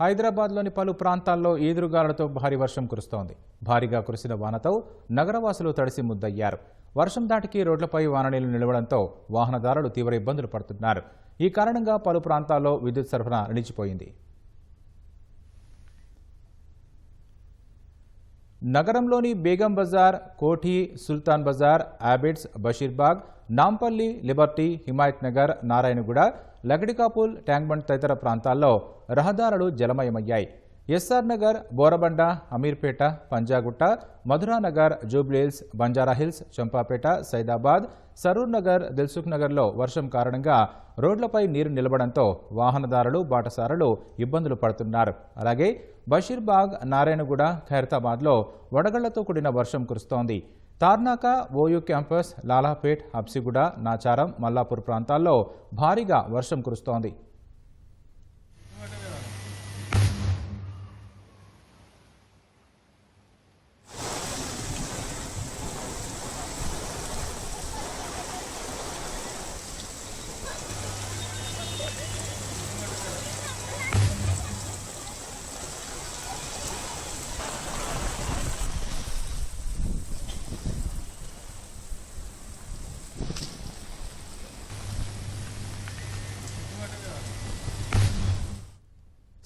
హైదరాబాద్లోని పలు ప్రాంతాల్లో ఈదురుగాలతో భారీ వర్షం కురుస్తోంది. భారీగా కురిసిన వానతో నగరవాసులు తడిసి ముద్దయ్యారు. వర్షం దాటికి రోడ్లపై వాననీళ్ళు నిలవడంతో వాహనదారులు తీవ్ర ఇబ్బందులు పడుతున్నారు. ఈ కారణంగా పలు ప్రాంతాల్లో విద్యుత్ సరఫరా నిలిచిపోయింది. నగరంలోని బేగం బజార్ కోఠి సుల్తాన్ బజార్ ఆబిడ్స్ బషీర్బాగ్ నాంపల్లి లిబర్టీ హిమాయత్ నగర్ నారాయణగూడ లగడికాపుల్ ట్యాంక్బండ్ తదితర ప్రాంతాల్లో రహదారులు జలమయమయ్యాయి. ఎస్ఆర్ నగర్ బోరబండ అమీర్పేట పంజాగుట్ట మధురానగర్ జూబ్లీహిల్స్ బంజారాహిల్స్ చంపాపేట సైదాబాద్ సరూర్ నగర్ దిల్సుఖ్ నగర్లో వర్షం కారణంగా రోడ్లపై నీరు నిలబడంతో వాహనదారులు బాటసారులు ఇబ్బందులు పడుతున్నారు. అలాగే బషీర్బాగ్ నారాయణగూడ ఖైరతాబాద్లో వడగళ్ళతో కూడిన వర్షం కురుస్తోంది. తార్నాక ఓయూ క్యాంపస్ లాలాపేట్ హబ్సిగూడ నాచారం మల్లాపూర్ ప్రాంతాల్లో భారీగా వర్షం కురుస్తోంది.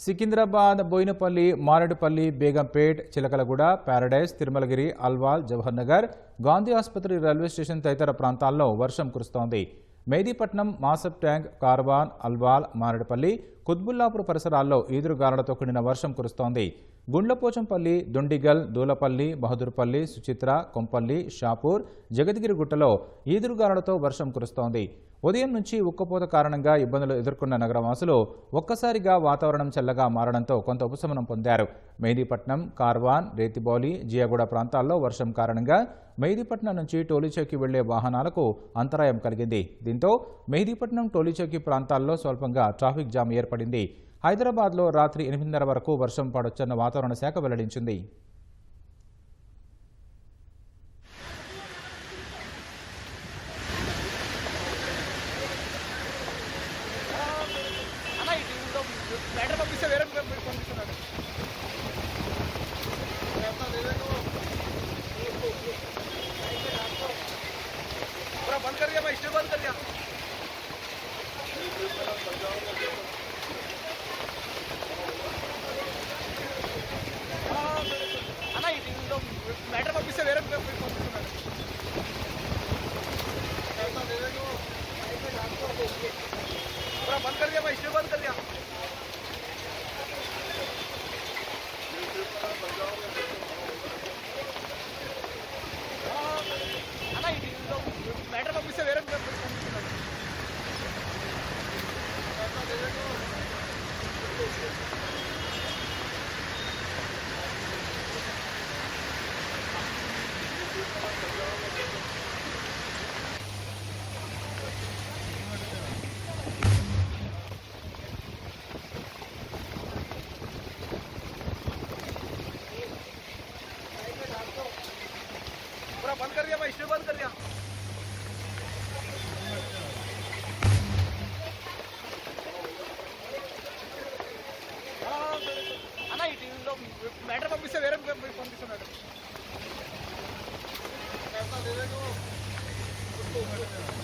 సికింద్రాబాద్ బోయినపల్లి మారేడుపల్లి బేగంపేట్ చిలకలగూడ ప్యారడైజ్ తిరుమలగిరి అల్వాల్ జవహర్ నగర్ గాంధీ ఆసుపత్రి రైల్వే స్టేషన్ తదితర ప్రాంతాల్లో వర్షం కురుస్తోంది. మెహదీపట్నం మాసబ్ ట్యాంక్ కార్వాన్ అల్వాల్ మారేడుపల్లి కుత్బుల్లాపూర్ పరిసరాల్లో ఈదురుగాలులతో కూడిన వర్షం కురుస్తోంది. గుండ్లపోచంపల్లి దుండిగల్ దూలపల్లి బహదూర్పల్లి సుచిత్ర కొంపల్లి షాపూర్ జగద్గిరిగుట్టలో ఈదురుగాలులతో వర్షం కురుస్తోంది. ఉదయం నుంచి ఉక్కపోత కారణంగా ఇబ్బందులు ఎదుర్కొన్న నగరవాసులు ఒక్కసారిగా వాతావరణం చల్లగా మారడంతో కొంత ఉపశమనం పొందారు. మెహదీపట్నం కార్వాన్ రేతిబౌలి జియాగూడ ప్రాంతాల్లో వర్షం కారణంగా మెహదీపట్నం నుంచి టోలీచౌకి వెళ్ళే వాహనాలకు అంతరాయం కలిగింది. దీంతో మెహదీపట్నం టోలీచౌకి ప్రాంతాల్లో స్వల్పంగా ట్రాఫిక్ జామ్ ఏర్పడింది. హైదరాబాద్లో రాత్రి ఎనిమిదిన్నర వరకు వర్షం పడొచ్చన్న వాతావరణ శాఖ వెల్లడించింది. बंद कर दिया भाई स्टे बंद कर दिया మ్యాటర్ పంపిస్తే వేరే పంపిస్తాం మేడం Gracias.